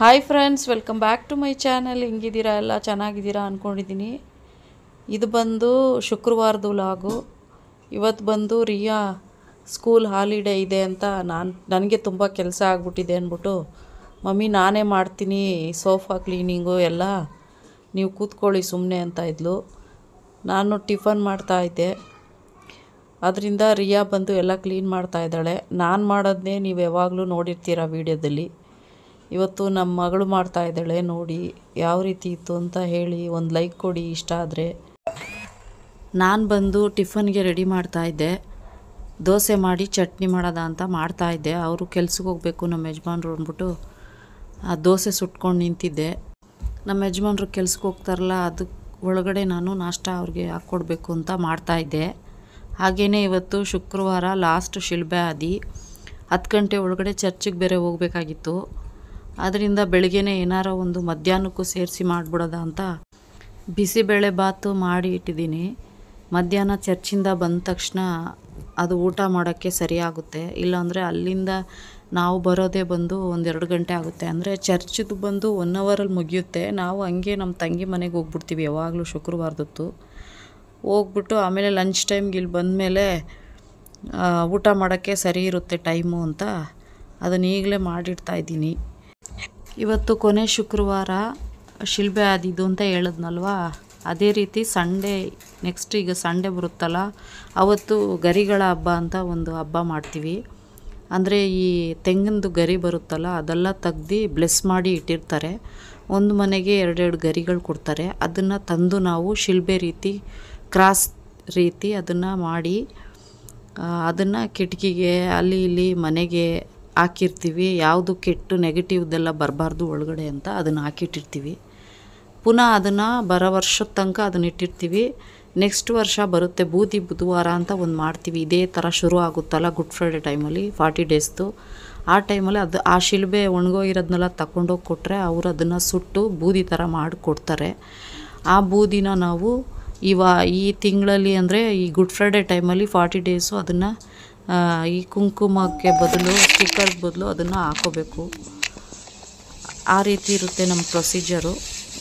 Hi friends welcome back to my channel ಹೆಂಗಿದ್ದೀರಾ? ಎಲ್ಲ ಚೆನ್ನಾಗಿದ್ದೀರಾ ಅಂದ್ಕೊಂಡಿದ್ದೀನಿ ಇದು ಬಂದು ಶುಕ್ರವಾರದ ಲಾಗು ಇವತ್ತು ಬಂದು ರಿಯಾ ಸ್ಕೂಲ್ ಹಾಲಿಡೇ ಇದೆ ಅಂತ ನಾನು ನನಗೆ ತುಂಬ ಕೆಲಸ ಆಗ್ಬಿಟ್ಟಿದೆ ಅಂದ್ಬಿಟ್ಟು ಮಮ್ಮಿ, ನಾನೇ ಮಾಡ್ತೀನಿ ಸೋಫಾ ಕ್ಲೀನಿಂಗು ಎಲ್ಲ. ನೀವು ಕೂತ್ಕೊಳ್ಳಿ ಸುಮ್ಮನೆ ಅಂತ ಇದ್ಲು. ನಾನು ಟಿಫನ್ ಮಾಡ್ತಾ ಇದ್ದೆ. ಅದರಿಂದ ರಿಯಾ ಬಂದು ಎಲ್ಲ ಕ್ಲೀನ್ ಮಾಡ್ತಾ ಇದ್ದಾಳೆ. ನಾನು ಮಾಡೋದನ್ನೇ ನೀವು ಯಾವಾಗಲೂ ನೋಡಿರ್ತೀರ ವೀಡಿಯೋದಲ್ಲಿ ಇವತ್ತು ನಮ್ಮ ಮಗಳು ಮಾಡ್ತಾ ಇದ್ದಾಳೆ, ನೋಡಿ ಯಾವ ರೀತಿ ಇತ್ತು ಅಂತ ಹೇಳಿ ಒಂದು ಲೈಕ್ ಕೊಡಿ, ಇಷ್ಟ ಆದರೆ. ನಾನು ಬಂದು ಟಿಫನ್ಗೆ ರೆಡಿ ಮಾಡ್ತಾ ಇದ್ದೆ. ದೋಸೆ ಮಾಡಿ ಚಟ್ನಿ ಮಾಡೋದ ಅಂತ ಮಾಡ್ತಾ ಇದ್ದೆ. ಅವರು ಕೆಲ್ಸಕ್ಕೆ ಹೋಗಬೇಕು ನಮ್ಮ ಯಜಮಾನ್ರು ಅಂದ್ಬಿಟ್ಟು ಆ ದೋಸೆ ಸುಟ್ಕೊಂಡು ನಿಂತಿದ್ದೆ. ನಮ್ಮ ಯಜಮಾನ್ರು ಕೆಲ್ಸಕ್ಕೆ ಹೋಗ್ತಾರಲ್ಲ ಅದು ಒಳಗಡೆ ನಾನು ನಾಷ್ಟ ಅವ್ರಿಗೆ ಹಾಕ್ಕೊಡ್ಬೇಕು ಅಂತ ಮಾಡ್ತಾಯಿದ್ದೆ ಹಾಗೆಯೇ ಇವತ್ತು ಶುಕ್ರವಾರ ಲಾಸ್ಟ್ ಶಿಲ್ಬೆ ಆದಿ ಹತ್ತು ಗಂಟೆ ಒಳಗಡೆ ಚರ್ಚಿಗೆ ಬೇರೆ ಹೋಗಬೇಕಾಗಿತ್ತು. ಅದರಿಂದ ಬೆಳಗ್ಗೆನೇ ಏನಾರ ಒಂದು ಮಧ್ಯಾಹ್ನಕ್ಕೂ ಸೇರಿಸಿ ಮಾಡಿಬಿಡೋದ ಅಂತ ಬಿಸಿಬೇಳೆ ಬಾತು ಮಾಡಿ ಇಟ್ಟಿದ್ದೀನಿ. ಮಧ್ಯಾಹ್ನ ಚರ್ಚಿಂದ ಬಂದ ತಕ್ಷಣ ಅದು ಊಟ ಮಾಡೋಕ್ಕೆ ಸರಿಯಾಗುತ್ತೆ. ಇಲ್ಲಾಂದರೆ ಅಲ್ಲಿಂದ ನಾವು ಬರೋದೇ ಬಂದು ಒಂದೆರಡು ಗಂಟೆ ಆಗುತ್ತೆ. ಅಂದರೆ ಚರ್ಚಿದು ಬಂದು ಒನ್ ಅವರಲ್ಲಿ ಮುಗಿಯುತ್ತೆ. ನಾವು ಹಂಗೆ ನಮ್ಮ ತಂಗಿ ಮನೆಗೆ ಹೋಗ್ಬಿಡ್ತೀವಿ ಯಾವಾಗಲೂ ಶುಕ್ರವಾರದತ್ತು. ಹೋಗ್ಬಿಟ್ಟು ಆಮೇಲೆ ಲಂಚ್ ಟೈಮ್ಗೆ ಇಲ್ಲಿ ಬಂದಮೇಲೆ ಊಟ ಮಾಡೋಕ್ಕೆ ಸರಿ ಇರುತ್ತೆ ಟೈಮು ಅಂತ ಅದನ್ನ ಈಗಲೇ ಮಾಡಿಡ್ತಾ ಇದ್ದೀನಿ. ಇವತ್ತು ಕೊನೆ ಶುಕ್ರವಾರ ಶಿಲ್ಬೆ ಆದಿದ್ದು ಅಂತ ಹೇಳಿದ್ನಲ್ವಾ? ಅದೇ ರೀತಿ ಸಂಡೇ ನೆಕ್ಸ್ಟ್ ಈಗ ಸಂಡೇ ಬರುತ್ತಲ್ಲ, ಅವತ್ತು ಗರಿಗಳ ಹಬ್ಬ ಅಂತ ಒಂದು ಹಬ್ಬ ಮಾಡ್ತೀವಿ. ಅಂದರೆ ಈ ತೆಂಗಿನದು ಗರಿ ಬರುತ್ತಲ್ಲ, ಅದೆಲ್ಲ ತೆಗ್ದು ಬ್ಲೆಸ್ ಮಾಡಿ ಇಟ್ಟಿರ್ತಾರೆ. ಒಂದು ಮನೆಗೆ ಎರಡೆರಡು ಗರಿಗಳು ಕೊಡ್ತಾರೆ. ಅದನ್ನು ತಂದು ನಾವು ಶಿಲ್ಬೆ ರೀತಿ, ಕ್ರಾಸ್ ರೀತಿ ಅದನ್ನು ಮಾಡಿ ಅದನ್ನು ಕಿಟಕಿಗೆ, ಅಲ್ಲಿ ಇಲ್ಲಿ ಮನೆಗೆ ಹಾಕಿರ್ತೀವಿ. ಯಾವುದು ಕೆಟ್ಟು ನೆಗೆಟಿವ್ದೆಲ್ಲ ಬರಬಾರ್ದು ಒಳಗಡೆ ಅಂತ ಅದನ್ನು ಹಾಕಿಟ್ಟಿರ್ತೀವಿ. ಪುನಃ ಅದನ್ನು ಬರೋ ವರ್ಷದ ತನಕ ಅದನ್ನ ಇಟ್ಟಿರ್ತೀವಿ. ನೆಕ್ಸ್ಟ್ ವರ್ಷ ಬರುತ್ತೆ ಬೂದಿ ಬುಧವಾರ ಅಂತ ಒಂದು ಮಾಡ್ತೀವಿ. ಇದೇ ಥರ ಶುರು ಆಗುತ್ತಲ್ಲ ಗುಡ್ ಫ್ರೈಡೆ ಟೈಮಲ್ಲಿ, ಫಾರ್ಟಿ ಡೇಸ್ದು. ಆ ಟೈಮಲ್ಲಿ ಅದು ಆ ಶಿಲ್ಬೆ ಒಣಗೋಗಿರೋದನ್ನೆಲ್ಲ ತಗೊಂಡೋಗಿ ಕೊಟ್ಟರೆ ಅವರು ಅದನ್ನು ಸುಟ್ಟು ಬೂದಿ ಥರ ಮಾಡಿಕೊಡ್ತಾರೆ ಆ ಬೂದಿನ ನಾವು ಇವ ಈ ತಿಂಗಳಲ್ಲಿ ಅಂದರೆ ಈ ಗುಡ್ ಫ್ರೈಡೆ ಟೈಮಲ್ಲಿ ಫಾರ್ಟಿ ಡೇಸು ಅದನ್ನು ಈ ಕುಂಕುಮಕ್ಕೆ ಬದಲು ಸ್ಟಿಕ್ಕರ್ ಬದಲು ಅದನ್ನು ಹಾಕೋಬೇಕು. ಆ ರೀತಿ ಇರುತ್ತೆ ನಮ್ಮ ಪ್ರೊಸೀಜರು.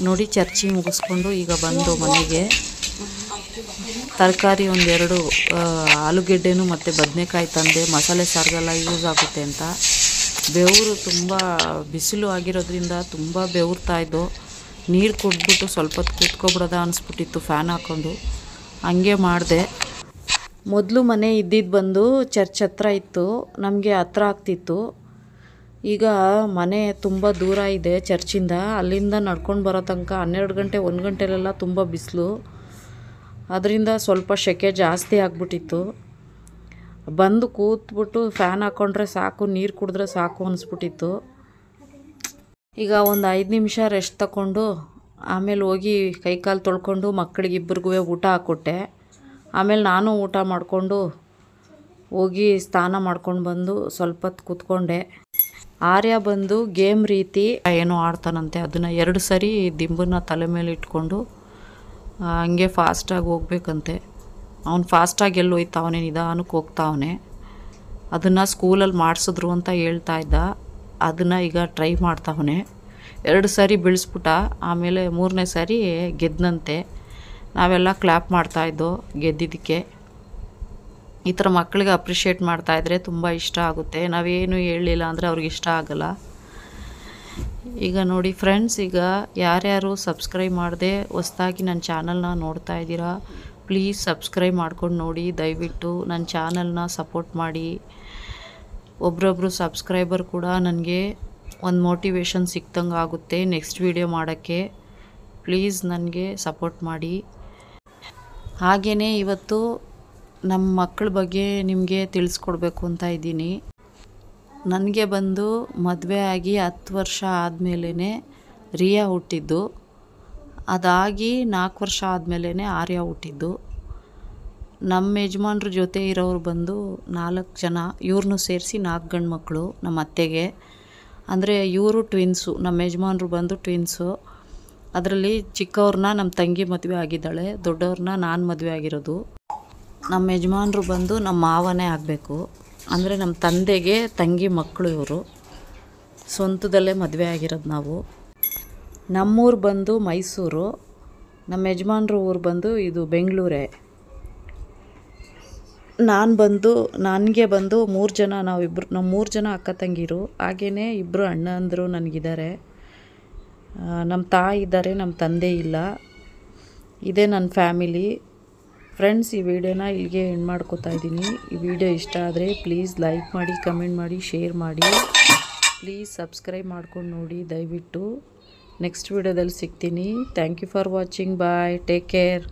ನೋಡಿ, ಚರ್ಚಿ ಮುಗಿಸ್ಕೊಂಡು ಈಗ ಬಂದು ಮನೆಗೆ. ತರಕಾರಿ ಒಂದೆರಡು ಆಲೂಗೆಡ್ಡೆನೂ ಮತ್ತು ಬದನೆಕಾಯಿ ತಂದೆ. ಮಸಾಲೆ ಸಾರಿಗೆಲ್ಲ ಯೂಸ್ ಆಗುತ್ತೆ ಅಂತ. ಬೆವರು ತುಂಬ ಬಿಸಿಲು ಆಗಿರೋದ್ರಿಂದ ತುಂಬ ಬೆವರ್ತಾ ಇದ್ದು, ನೀರು ಕುಡ್ಬಿಟ್ಟು ಸ್ವಲ್ಪ ಹೊತ್ತು ಕೂತ್ಕೊಬಿಡೋದ ಅನಿಸ್ಬಿಟ್ಟಿತ್ತು ಫ್ಯಾನ್ ಹಾಕ್ಕೊಂಡು ಹಂಗೆ ಮಾಡಿದೆ. ಮೊದಲು ಮನೆ ಇದ್ದಿದ್ದು ಬಂದು ಚರ್ಚ್ ಹತ್ರ ಇತ್ತು, ನಮಗೆ ಹತ್ರ ಆಗ್ತಿತ್ತು. ಈಗ ಮನೆ ತುಂಬ ದೂರ ಇದೆ ಚರ್ಚಿಂದ, ಅಲ್ಲಿಂದ ನಡ್ಕೊಂಡು ಬರೋ ತನಕ ಹನ್ನೆರಡು ಗಂಟೆ, ಒಂದು ಗಂಟೆಲೆಲ್ಲ ತುಂಬ ಬಿಸಿಲು. ಅದರಿಂದ ಸ್ವಲ್ಪ ಸೆಕೆ ಜಾಸ್ತಿ ಆಗಿಬಿಟ್ಟಿತ್ತು. ಬಂದು ಕೂತ್ಬಿಟ್ಟು ಫ್ಯಾನ್ ಹಾಕ್ಕೊಂಡ್ರೆ ಸಾಕು, ನೀರು ಕುಡಿದ್ರೆ ಸಾಕು ಅನಿಸ್ಬಿಟ್ಟಿತ್ತು. ಈಗ ಒಂದು ಐದು ನಿಮಿಷ ರೆಸ್ಟ್ ತಗೊಂಡು ಆಮೇಲೆ ಹೋಗಿ ಕೈಕಾಲು ತೊಳ್ಕೊಂಡು ಮಕ್ಕಳಿಗೆ ಇಬ್ಬರಿಗೂ ಊಟ ಹಾಕ್ಕೊಟ್ಟೆ ಆಮೇಲೆ ನಾನು ಊಟ ಮಾಡಿಕೊಂಡು ಹೋಗಿ ಸ್ನಾನ ಮಾಡ್ಕೊಂಡು ಬಂದು ಸ್ವಲ್ಪ ಹೊತ್ತು ಕೂತ್ಕೊಂಡೆ. ಆರ್ಯ ಬಂದು ಗೇಮ್ ರೀತಿ ಏನೋ ಆಡ್ತಾನಂತೆ. ಅದನ್ನು ಎರಡು ಸರಿ ದಿಂಬನ್ನ ತಲೆ ಮೇಲೆ ಇಟ್ಕೊಂಡು ಹಂಗೆ ಫಾಸ್ಟಾಗಿ ಹೋಗ್ಬೇಕಂತೆ. ಅವ್ನು ಫಾಸ್ಟಾಗಿ ಎಲ್ಲಿ ಹೋಯ್ತಾವನೆ ನಿಧಾನಕ್ಕೆ ಹೋಗ್ತಾವನೆ ಅದನ್ನು ಸ್ಕೂಲಲ್ಲಿ ಮಾಡಿಸಿದ್ರು ಅಂತ ಹೇಳ್ತಾ ಇದ್ದ. ಅದನ್ನು ಈಗ ಟ್ರೈ ಮಾಡ್ತಾವನೆ ಎರಡು ಸಾರಿ ಬೀಳಿಸ್ಬಿಟ್ಟ. ಆಮೇಲೆ ಮೂರನೇ ಸಾರಿ ಗೆದ್ದನಂತೆ ನಾವೆಲ್ಲ ಕ್ಲ್ಯಾಪ್ ಮಾಡ್ತಾಯಿದ್ದೋ ಗೆದ್ದಿದ್ದಕ್ಕೆ. ಈ ಥರ ಮಕ್ಕಳಿಗೆ ಅಪ್ರಿಷಿಯೇಟ್ ಮಾಡ್ತಾಯಿದ್ರೆ ತುಂಬ ಇಷ್ಟ ಆಗುತ್ತೆ. ನಾವೇನು ಹೇಳಲಿಲ್ಲ ಅಂದರೆ ಅವ್ರಿಗೆ ಇಷ್ಟ ಆಗಲ್ಲ. ಈಗ ನೋಡಿ ಫ್ರೆಂಡ್ಸ್ ಈಗ ಯಾರ್ಯಾರು ಸಬ್ಸ್ಕ್ರೈಬ್ ಮಾಡದೆ ಹೊಸ್ದಾಗಿ ನನ್ನ ಚಾನಲ್ನ ನೋಡ್ತಾ ಇದ್ದೀರಾ ಪ್ಲೀಸ್ ಸಬ್ಸ್ಕ್ರೈಬ್ ಮಾಡ್ಕೊಂಡು ನೋಡಿ. ದಯವಿಟ್ಟು ನನ್ನ ಚಾನಲ್ನ ಸಪೋರ್ಟ್ ಮಾಡಿ. ಒಬ್ರೊಬ್ಬರು ಸಬ್ಸ್ಕ್ರೈಬರ್ ಕೂಡ ನನಗೆ ಒಂದು ಮೋಟಿವೇಶನ್ ಸಿಕ್ತಂಗೆ ಆಗುತ್ತೆ ನೆಕ್ಸ್ಟ್ ವೀಡಿಯೋ ಮಾಡೋಕ್ಕೆ. ಪ್ಲೀಸ್ ನನಗೆ ಸಪೋರ್ಟ್ ಮಾಡಿ. ಹಾಗೆಯೇ ಇವತ್ತು ನಮ್ಮ ಮಕ್ಕಳ ಬಗ್ಗೆ ನಿಮಗೆ ತಿಳಿಸ್ಕೊಡ್ಬೇಕು ಅಂತ ಇದ್ದೀನಿ. ನನಗೆ ಬಂದು ಮದುವೆ ಆಗಿ ಹತ್ತು ವರ್ಷ ಆದಮೇಲೆ ರಿಯಾ ಹುಟ್ಟಿದ್ದು. ಅದಾಗಿ ನಾಲ್ಕು ವರ್ಷ ಆದಮೇಲೆ ಆರ್ಯ ಹುಟ್ಟಿದ್ದು. ನಮ್ಮ ಯಜಮಾನ್ರ ಜೊತೆ ಇರೋರು ಬಂದು ನಾಲ್ಕು ಜನ ಇವ್ರನ್ನೂ ಸೇರಿಸಿ ನಾಲ್ಕು ಗಂಡು ಮಕ್ಕಳು ನಮ್ಮ ಅತ್ತೆಗೆ. ಅಂದರೆ ಇವರು ಟ್ವಿನ್ಸು ನಮ್ಮ ಯಜಮಾನ್ರು ಬಂದು ಟ್ವಿನ್ಸು ಅದರಲ್ಲಿ ಚಿಕ್ಕವ್ರನ್ನ ನಮ್ಮ ತಂಗಿ ಮದುವೆ ಆಗಿದ್ದಾಳೆ ದೊಡ್ಡವ್ರನ್ನ ನಾನು ಮದುವೆ ಆಗಿರೋದು. ನಮ್ಮ ಯಜಮಾನರು ಬಂದು ನಮ್ಮ ಮಾವನೇ ಆಗಬೇಕು. ಅಂದರೆ ನಮ್ಮ ತಂದೆಗೆ ತಂಗಿ ಮಕ್ಕಳು ಇವರು. ಸ್ವಂತದಲ್ಲೇ ಮದುವೆ ಆಗಿರೋದು ನಾವು. ನಮ್ಮೂರು ಬಂದು ಮೈಸೂರು ನಮ್ಮ ಯಜಮಾನ್ರ ಊರು ಬಂದು ಇದು ಬೆಂಗಳೂರೇ. ನಾನು ಬಂದು, ನನಗೆ ಬಂದು ಮೂರು ಜನ ನಾವಿಬ್ಬರು ನಮ್ಮ ಮೂರು ಜನ ಅಕ್ಕ ತಂಗಿರು ಹಾಗೆಯೇ ಇಬ್ಬರು ಅಣ್ಣಂದರು ನನಗಿದ್ದಾರೆ ನಮ್ಮ ತಾಯಿ ಇದ್ದಾರೆ ನಮ್ಮ ತಂದೆ ಇಲ್ಲ. ಇದೇ ನನ್ನ ಫ್ಯಾಮಿಲಿ. ಫ್ರೆಂಡ್ಸ್, ಈ ವಿಡಿಯೋನ ಇಲ್ಲಿಗೆ ಎಂಡ್ ಮಾಡ್ಕೋತಾ ಇದ್ದೀನಿ. ಈ ವಿಡಿಯೋ ಇಷ್ಟ ಆದರೆ ಪ್ಲೀಸ್ ಲೈಕ್ ಮಾಡಿ, ಕಮೆಂಟ್ ಮಾಡಿ, ಶೇರ್ ಮಾಡಿ. ಪ್ಲೀಸ್ ಸಬ್ಸ್ಕ್ರೈಬ್ ಮಾಡ್ಕೊಂಡು ನೋಡಿ, ದಯವಿಟ್ಟು. ನೆಕ್ಸ್ಟ್ ವಿಡಿಯೋದಲ್ಲಿ ಸಿಗ್ತೀನಿ. Thank you for watching. Bye. Take care.